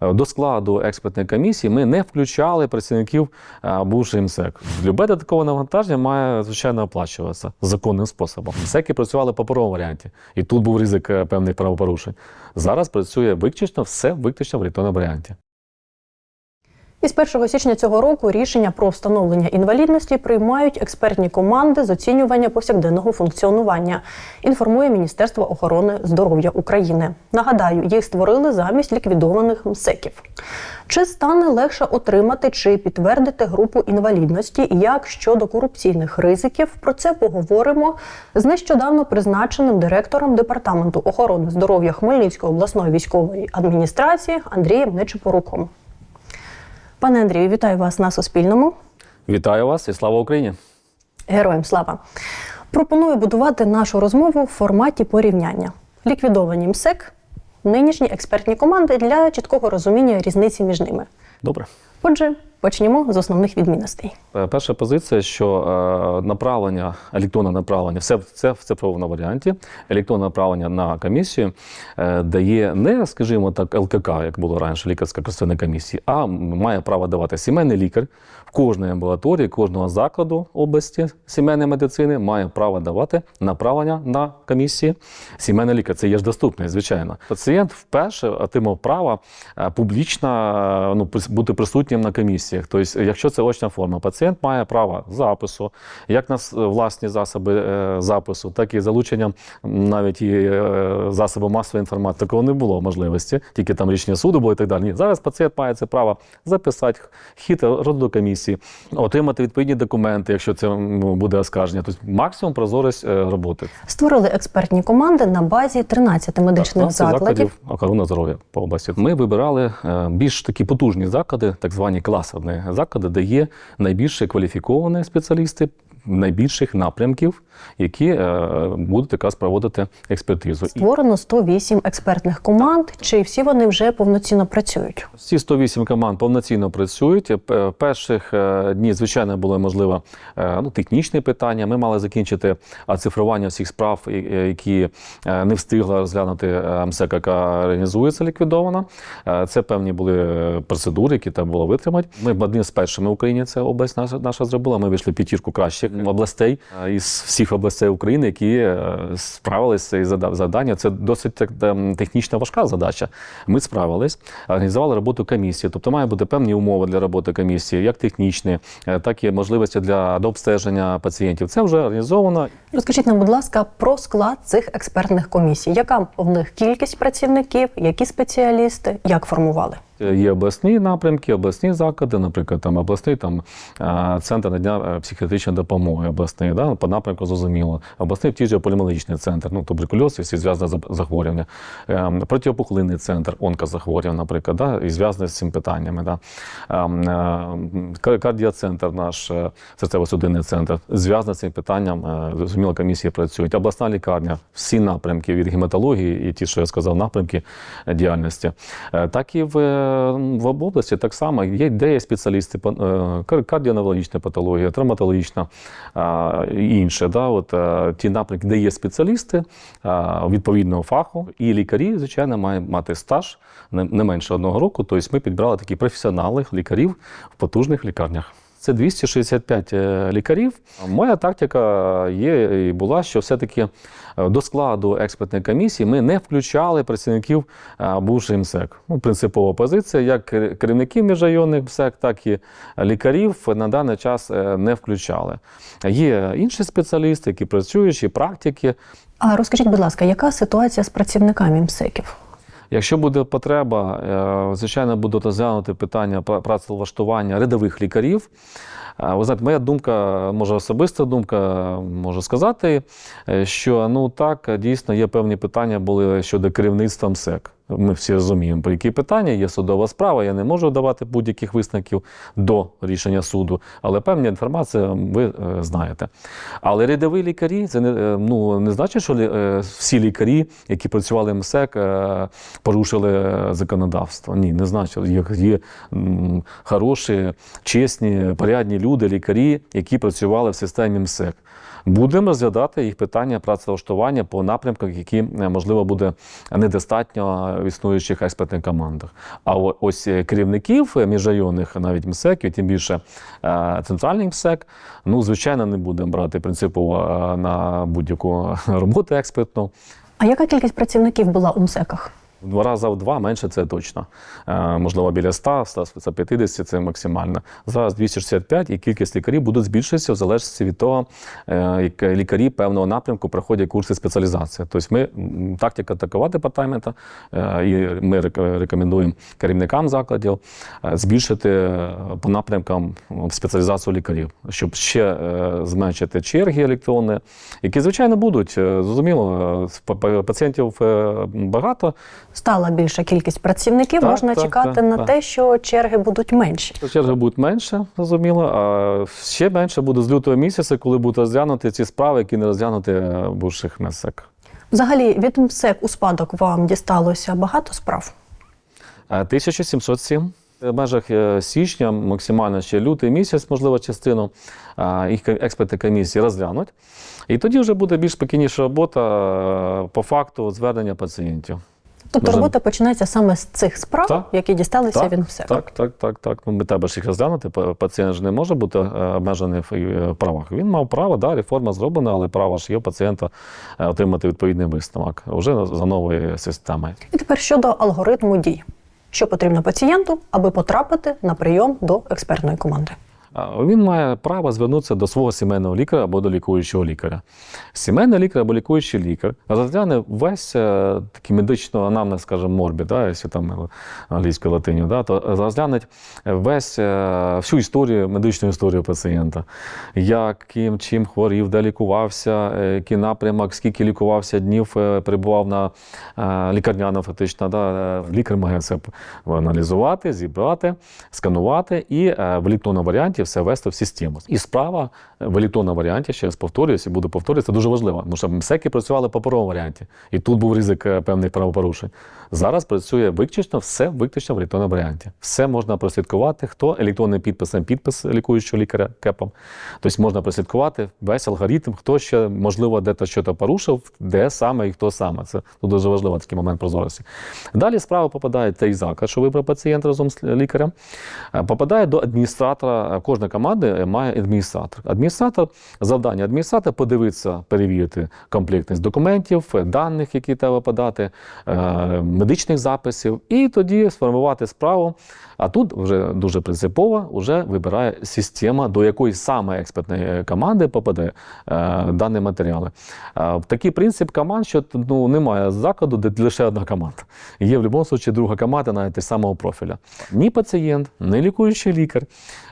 Е, До складу експертної комісії ми не включали працівників е, бувший МСЕК. Любе додаткове навантаження має звичайно оплачуватися законним способом. МСЕКи працювали по первому варіанті, і тут був ризик е, певних правопорушень. Зараз працює виключно все виключно в електронному варіанті. Із 1 січня цього року рішення про встановлення інвалідності приймають експертні команди з оцінювання повсякденного функціонування. Інформує Міністерство охорони здоров'я України. Нагадаю, їх створили замість ліквідованих МСЕКів. Чи стане легше отримати чи підтвердити групу інвалідності? Як щодо корупційних ризиків? Про це поговоримо з нещодавно призначеним директором департаменту охорони здоров'я Хмельницької обласної військової адміністрації Андрієм Нечипоруком. Пане Андрію, вітаю вас на Суспільному. Вітаю вас і слава Україні! Героям слава! Пропоную будувати нашу розмову в форматі порівняння. Ліквідовані МСЕК, нинішні експертні команди для чіткого розуміння різниці між ними. Добре. Отже, почнімо з основних відмінностей. Е, Перша позиція, що е, направлення, електронне направлення, все це в цифровому варіанті. Електронне направлення на комісію е, дає не, скажімо так, ЛКК, як було раніше, лікарська консультаційна комісія, а має право давати сімейний лікар в кожній амбулаторії, кожного закладу області сімейної медицини має право давати направлення на комісії. Сімейний лікар це є ж доступний, звичайно. Пацієнт вперше отримав право публічно ну, бути присутнім на комісіях. Тобто, якщо це очна форма, пацієнт має право запису, як на власні засоби е, запису, так і залучення навіть і е, засоби масової інформації. Такого не було можливості, тільки там рішення суду було і так далі. Ні, зараз пацієнт має це право записати хід розгляду комісії, отримати відповідні документи, якщо це буде оскарження. Тобто максимум прозорість е, роботи. Створили експертні команди на базі 13 медичних 15 закладів. охорони здоров'я по області. Ми вибирали більш такі потужні заклади, так звані класовні заклади, де є найбільше кваліфіковані спеціалісти. Найбільших напрямків, які е, будуть якраз проводити експертизу. І Створено 108 експертних команд. Чи всі вони вже повноцінно працюють? Ці 108 команд повноцінно працюють. Перших е, днів, звичайно, було можливо е, ну, технічні питання. Ми мали закінчити оцифрування всіх справ, е, які е, не встигла розглянути е, МСЕК, яка організується ліквідована. Е, Це певні були е, процедури, які треба було витримати. Ми б одні з першими в Україні це область наша, наша зробила. Ми вийшли п'ятірку кращих областей е, із всіх областей України, які е, справилися із зада- завданням. Це досить так, ем, технічна важка задача. Ми справились, організували роботу комісії. Тобто має бути певні умови для роботи комісії, як технічні, е, так і можливості для дообстеження пацієнтів. Це вже організовано. Розкажіть нам, будь ласка, про склад цих експертних комісій. Яка в них кількість працівників, які спеціалісти, як формували? Є обласні напрямки, обласні заклади, наприклад, там обласний там е, центр надання е, психіатричної допомоги, обласний, да, по напрямку зрозуміло. Обласний фтізіополімологічний центр, ну тоберкульоз і всі зв'язані за- захворювання, Е, протипухлинний центр, онкозахворювань, наприклад, да, і зв'язаний з цим питаннями. Да. Кар- Кардіоцентр, наш серцево-судинний центр, зв'язаний з цим питанням. Зрозуміло, комісії працюють. Обласна лікарня, всі напрямки від гематології і ті, що я сказав, напрямки діяльності. Так і в, в області так само є, де є спеціалісти е, кар- кардіоневрологічна патологія, травматологічна і інше. Да, от, е, ті напрямки, де є спеціалісти е, відповідного фаху, і лікарі, звичайно, мають мати стаж не, не менше одного року. Тобто ми підбирали такі професіонали лікарів в потужних лікарнях. Це 265 е, лікарів. Моя тактика є і була, що все-таки е, до складу експертної комісії ми не включали працівників е, бувший МСЕК. Ну, принципова позиція, як керівників міжрайонних МСЕК, так і лікарів на даний час не включали. Є інші спеціалісти, які працюють, і практики. А розкажіть, будь ласка, яка ситуація з працівниками МСЕКів? Якщо буде потреба, е, звичайно, будуть розглянути питання пра- працевлаштування рядових лікарів. Е, Ви знаєте, моя думка, може особиста думка, можу сказати, е, що ну так дійсно є певні питання були щодо керівництва МСЕК. Ми всі розуміємо, про які питання є судова справа. Я не можу давати будь-яких висновків до рішення суду, але певна інформація ви е, знаєте. Але рядові лікарі це не, е, ну, не значить, що е, всі лікарі, які працювали в МСЕК, порушили законодавство. Ні, не значить. Є, є хороші, чесні, порядні люди, лікарі, які працювали в системі МСЕК. Будемо розглядати їх питання працевлаштування по напрямках, які е, можливо буде недостатньо в існуючих експертних командах. А ось е, керівників е, міжрайонних, навіть МСЕКів, тим більше центральний МСЕК, ну звичайно, не будемо брати принципово на будь-яку роботу експертну. А яка кількість працівників була у МСЕКах? Два рази в два менше це точно. Е, можливо, біля 100, 150 це максимально. Зараз 265 і кількість лікарів буде збільшуватися в залежності від того, е, як лікарі певного напрямку проходять курси спеціалізації. Тобто ми тактика такова департамента, е, і ми рекомендуємо керівникам закладів збільшити по напрямкам спеціалізацію лікарів, щоб ще зменшити черги електронні, які звичайно будуть. Зрозуміло, па- па- пацієнтів багато. Стала більша кількість працівників, Так, можна так, чекати так, на так. те, що черги будуть менші. Черги будуть менше, зрозуміло, а ще менше буде з лютого місяця, коли будуть розглянути ці справи, які не розглянуті е, в бувших МСЕК. Взагалі, від МСЕК у спадок вам дісталося багато справ? Е, 1707. В межах е, січня, максимально ще лютий місяць, можливо, частину е, їх експерти комісії розглянуть. І тоді вже буде більш спокійніша робота е, по факту звернення пацієнтів. Тобто робота починається саме з цих справ, Так. які дісталися Так, від МСЕК. Так, так, так, так. Ну, ми треба ж їх розглянути. Пацієнт ж не може бути е, обмежений в е, правах. Він мав право, да, реформа зроблена, але право ж є у пацієнта е, отримати відповідний висновок вже за новою системою. І тепер щодо алгоритму дій. Що потрібно пацієнту, аби потрапити на прийом до експертної команди? Він має право звернутися до свого сімейного лікаря або до лікуючого лікаря. Сімейний лікар або лікуючий лікар розгляне весь е, такий медично анамнез, скажімо, морбі, да, якщо там англійською латиню, да, то розглянуть весь е, всю історію, медичну історію пацієнта. Як, ким, чим хворів, де лікувався, е, який напрямок, скільки лікувався днів, перебував на лікарняному фактично. Да, лікар має це аналізувати, зібрати, сканувати і в електронному варіанті все ввести в систему. І справа е, в електронному варіанті, ще раз повторююсь, і буду повторювати, це дуже важливо, тому що МСЕКи працювали в паперовому варіанті, і тут був ризик е, певних правопорушень. Зараз працює виключно все виключно в електронному варіанті. Все можна прослідкувати, хто електронним підписом підпис лікуючого лікаря кепом. Тобто можна прослідкувати весь алгоритм, хто ще можливо де-то щось порушив, де саме і хто саме. Це тут дуже важливо такий момент прозорості. Далі справа попадає той заклад, що вибрав пацієнт разом з лікарем. Е, Попадає до адміністратора. Кожна команда має адміністратор. Адміністратор завдання адміністратора подивитися, перевірити комплектність документів, даних, які треба подати, е, медичних записів, і тоді сформувати справу. А тут вже дуже принципово вже вибирає система, до якої саме експертної команди попаде е, дані матеріали. Е, такий принцип команд, що ну, немає закладу, де лише одна команда. Є в будь-якому випадку друга команда навіть самого профіля. Ні пацієнт, ні лікуючий лікар,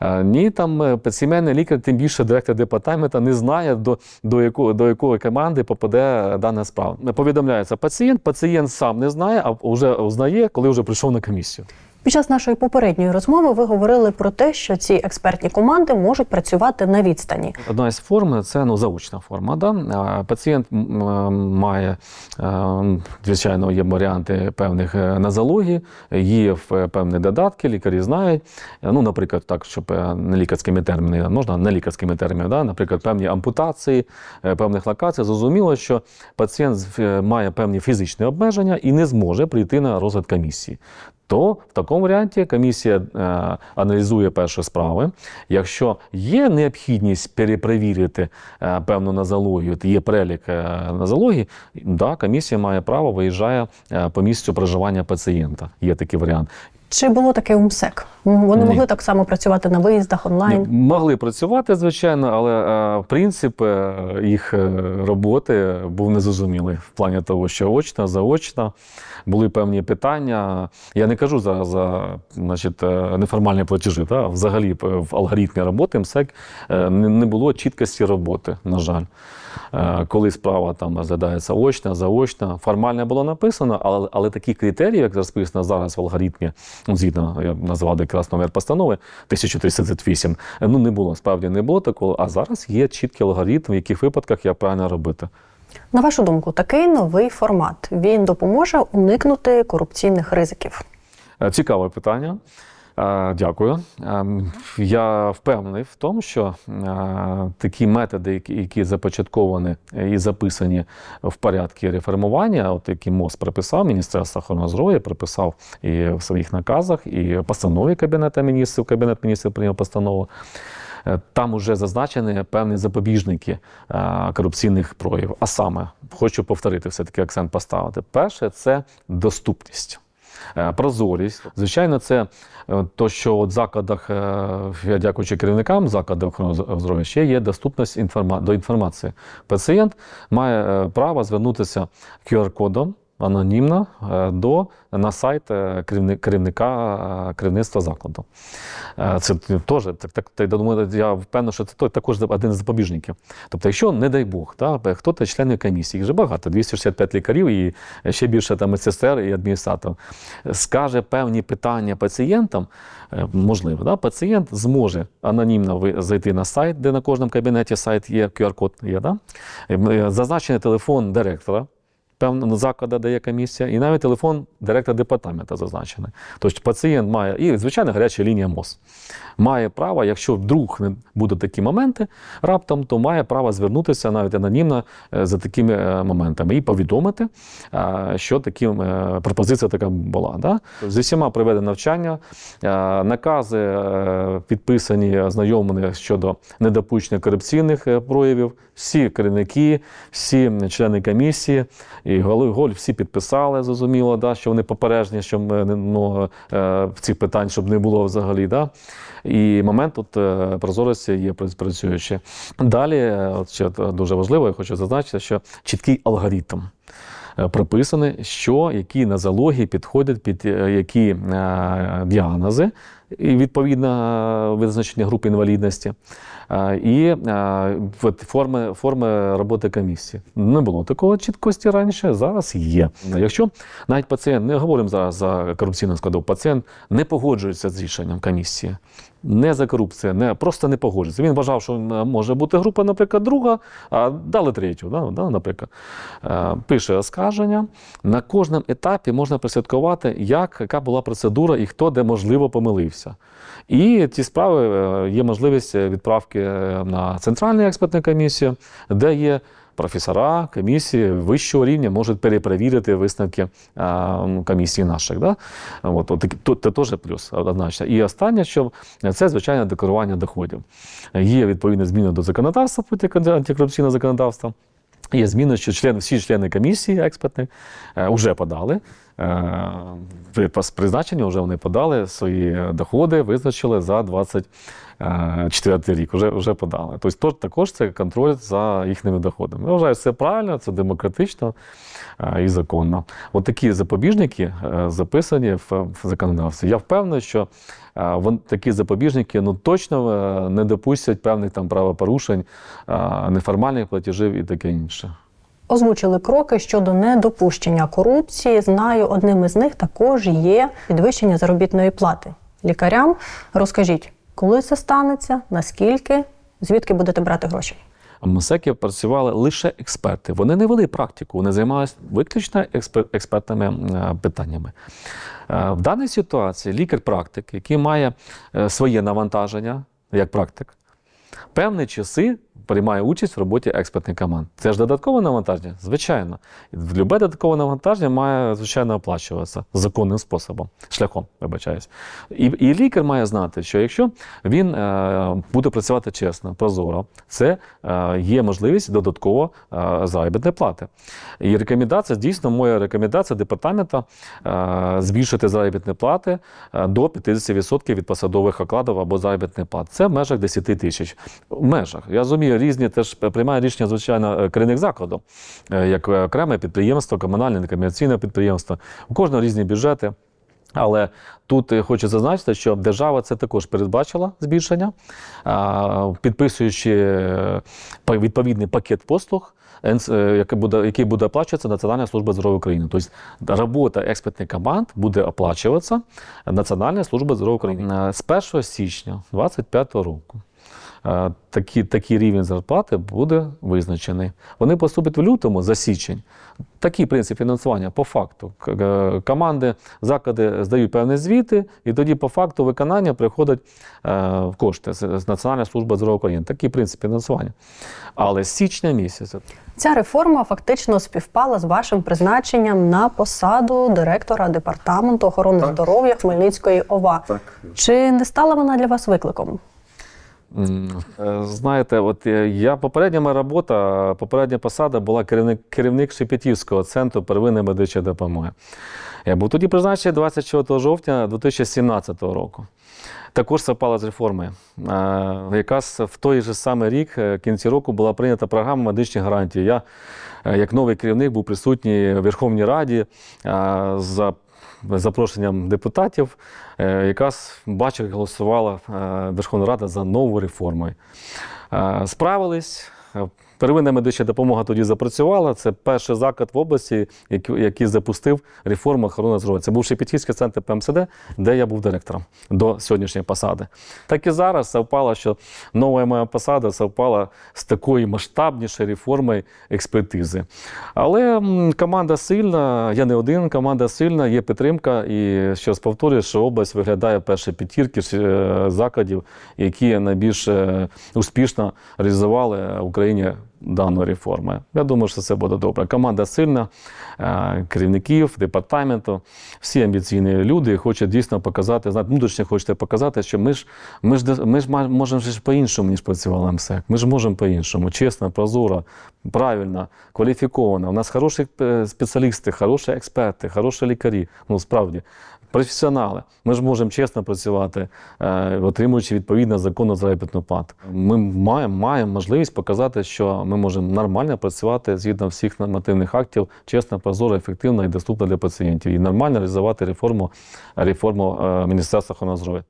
е, там е, сімейний лікар, тим більше директор департаменту не знає, до, до, якого, до якої команди попаде дана справа. Повідомляється пацієнт, пацієнт сам не знає, а вже узнає, коли вже прийшов на комісію. Під час нашої попередньої розмови ви говорили про те, що ці експертні команди можуть працювати на відстані. Одна із форм це ну, заочна форма. Да? Пацієнт має, е, звичайно, є варіанти певних е, нозологій, є в- певні додатки, лікарі знають. Е, Ну, наприклад, так, щоб е, не лікарськими термінами, можна не лікарськими термінами, да? наприклад, певні ампутації е, певних локацій. Зрозуміло, що пацієнт з- е, має певні фізичні обмеження і не зможе прийти на розгляд комісії. То в такому варіанті комісія е, аналізує перші справи. Якщо є необхідність перепровірити е, певну нозологію, є перелік е, нозології, да, комісія має право виїжджає е, по місцю проживання пацієнта. Є такий варіант. Чи було таке у МСЕК? Вони Ні. могли так само працювати на виїздах онлайн. Ну, Могли працювати, звичайно, але е, принцип е, їх е, роботи був незрозумілий в плані того, що очно, заочно були певні питання. Я не кажу зараз за значить, неформальні платежі. Та? Взагалі в алгоритмі роботи МСЕК не було чіткості роботи, на жаль. Е, Коли справа там розглядається очно, заочно, формально було написано, але, але такі критерії, як розписано зараз в алгоритмі, ну, згідно я назвав якраз номер постанови 1338, е, ну не було, справді не було такого. А зараз є чіткий алгоритм, в яких випадках як правильно робити. На вашу думку, такий новий формат він допоможе уникнути корупційних ризиків. Е, Цікаве питання. Дякую. Я впевнений в тому, що такі методи, які, започатковані і записані в порядку реформування, от які МОЗ прописав, Міністерство охорони здоров'я прописав і в своїх наказах, і в постанові Кабінету міністрів, Кабінет міністрів прийняв постанову. Е, Там вже зазначені певні запобіжники е, корупційних проявів. А саме хочу повторити, все-таки акцент поставити. Перше це доступність. Е, Прозорість, звичайно, це е, то, що в закладах, е, я дякуючи керівникам закладів охорони здоров'я, ще є доступність до інформації. Пацієнт має право звернутися QR-кодом анонімно е, до на сайт е, керівника е, керівництва закладу. Це теж так, так, так, думаю, я впевнений, що це також один з запобіжників. Тобто, якщо, не дай Бог, та, хто-то члени комісії, їх же багато, 265 лікарів і ще більше там медсестер і адміністраторів, скаже певні питання пацієнтам, можливо, да, пацієнт зможе анонімно зайти на сайт, де на кожному кабінеті сайт є, QR-код є, да? Зазначений телефон директора певного закладу, де є комісія, і навіть телефон директора департаменту зазначений. Тобто пацієнт має, і звичайно, гаряча лінія МОЗ. Має право, якщо вдруг будуть такі моменти раптом, то має право звернутися навіть анонімно е, за такими е, моментами і повідомити, е, що такі пропозиція така була. Да? Зі всіма проведено навчання, накази підписані, ознайомлені щодо недопущення корупційних проявів. Всі керівники, всі члени комісії і голи голь всі підписали, зрозуміло, да, що вони попережні, що ми ну, в цих питань, щоб не було взагалі. Да. І момент тут е, прозорості є працю- працюючий. Далі, е, от ще дуже важливо, я хочу зазначити, що чіткий алгоритм. Е, Прописаний, що які нозології підходять під е, які е, діагнози, і відповідно визначення групи інвалідності, і форми, форми роботи комісії. Не було такого чіткості раніше, зараз є. Якщо навіть пацієнт, не говоримо зараз за корупційну складову, пацієнт не погоджується з рішенням комісії. Не за корупцію, не просто не погоджується. Він вважав, що е, може бути група, наприклад, друга, а дали третю, да, да, наприклад. Е, Пише оскарження. На кожному етапі можна прослідкувати, як, яка була процедура і хто де можливо помилився. І ці справи е, є можливість відправки на центральну експертну комісію, де є професора комісії вищого рівня можуть перепровірити висновки а, ну, комісії наших. Да? От, от, то- це теж плюс однозначно. І останнє, що це звичайне декларування доходів. Є відповідні зміни до законодавства, антикорупційного законодавства. Є зміни, що член, всі члени комісії експертної е, вже подали. Е, при призначенні вже вони подали свої доходи, визначили за 24 рік. Вже, вже подали. Тобто також це контроль за їхніми доходами. Я вважаю, це правильно, це демократично е, і законно. От такі запобіжники е, записані в, законодавстві. Я впевнений, що е, такі запобіжники ну, точно е, не допустять певних там правопорушень, е, неформальних платежів і таке інше. Озвучили кроки щодо недопущення корупції. Знаю, одним із них також є підвищення заробітної плати лікарям. Розкажіть, коли це станеться, наскільки, звідки будете брати гроші? В МСЕКі працювали лише експерти. Вони не вели практику, вони займалися виключно експертними е, питаннями. Е, В даній ситуації лікар-практик, який має е, своє навантаження як практик, певні часи приймає участь в роботі експертних команд. Це ж додаткове навантаження? Звичайно. Любе додаткове навантаження має, звичайно, оплачуватися законним способом, шляхом, вибачаюсь. І, і лікар має знати, що якщо він е, буде працювати чесно, прозоро, це е, є можливість додатково е, заробітної плати. І рекомендація, дійсно, моя рекомендація департаменту е, збільшити заробітні плати е, до 50% від посадових окладів або заробітних плат. Це в межах 10 тисяч. В межах. Я розумію, різні теж приймає рішення, звичайно, е, керівник закладу, е, як е, окреме підприємство, комунальне, некомерційне підприємство. У кожного різні бюджети. Але тут хочу зазначити, що держава це також передбачила збільшення, підписуючи відповідний пакет послуг, який буде, оплачуватися Національна служба здоров'я України. Тобто робота експертних команд буде оплачуватися Національна служба здоров'я України з 1 січня 2025 року. Е, такі, такий рівень зарплати буде визначений. Вони поступлять в лютому за січень. Такий принцип фінансування по факту. Е, Команди, заклади здають певні звіти, і тоді по факту виконання приходять е, в кошти з з Національної служби здоров'я України. Такий принцип фінансування. Але з січня місяця Ця реформа фактично співпала з вашим призначенням на посаду директора департаменту охорони Так. здоров'я Хмельницької ОВА. Так. Чи не стала вона для вас викликом? Знаєте, от я попередня моя робота, попередня посада була керівник, керівник Шепетівського центру первинної медичної допомоги. Я був тоді призначений 24 жовтня 2017 року. Також совпало з реформою. Якраз в той же самий рік, е, в кінці року, була прийнята програма медичні гарантії. Я, е, як новий керівник, був присутній в Верховній Раді за запрошенням депутатів, яка якраз бачив, як голосувала е, Верховна Рада за нову реформу. Е, Справились. Первинна медична допомога тоді запрацювала. Це перший заклад в області, який, який запустив реформу охорони здоров'я. Це був Шепетівський центр ПМСД, де я був директором до сьогоднішньої посади. Так і зараз совпало, що нова моя посада совпала з такою масштабнішою реформою експертизи. Але команда сильна, я не один, команда сильна, є підтримка. І ще раз повторюю, що область виглядає перші п'ятірки е, закладів, які найбільш е, успішно реалізували в Україні дану реформи. Я думаю, що це буде добре. Команда сильна, е, керівників департаменту, всі амбіційні люди хочуть дійсно показати, знаєте, внутрішньо хочете показати, що ми ж ми ж ми ж можемо по-іншому, ніж працювала МСЕК. Ми ж можемо по-іншому, чесно, прозоро, правильно, кваліфіковано. У нас хороші е, спеціалісти, хороші експерти, хороші лікарі. Ну справді. Професіонали, ми ж можемо чесно працювати, е, отримуючи відповідно законну заробітну плату. Ми маємо, маємо можливість показати, що ми можемо нормально працювати згідно всіх нормативних актів, чесно, прозоро, ефективно і доступно для пацієнтів, і нормально реалізувати реформу, реформу е, Міністерства охорони здоров'я.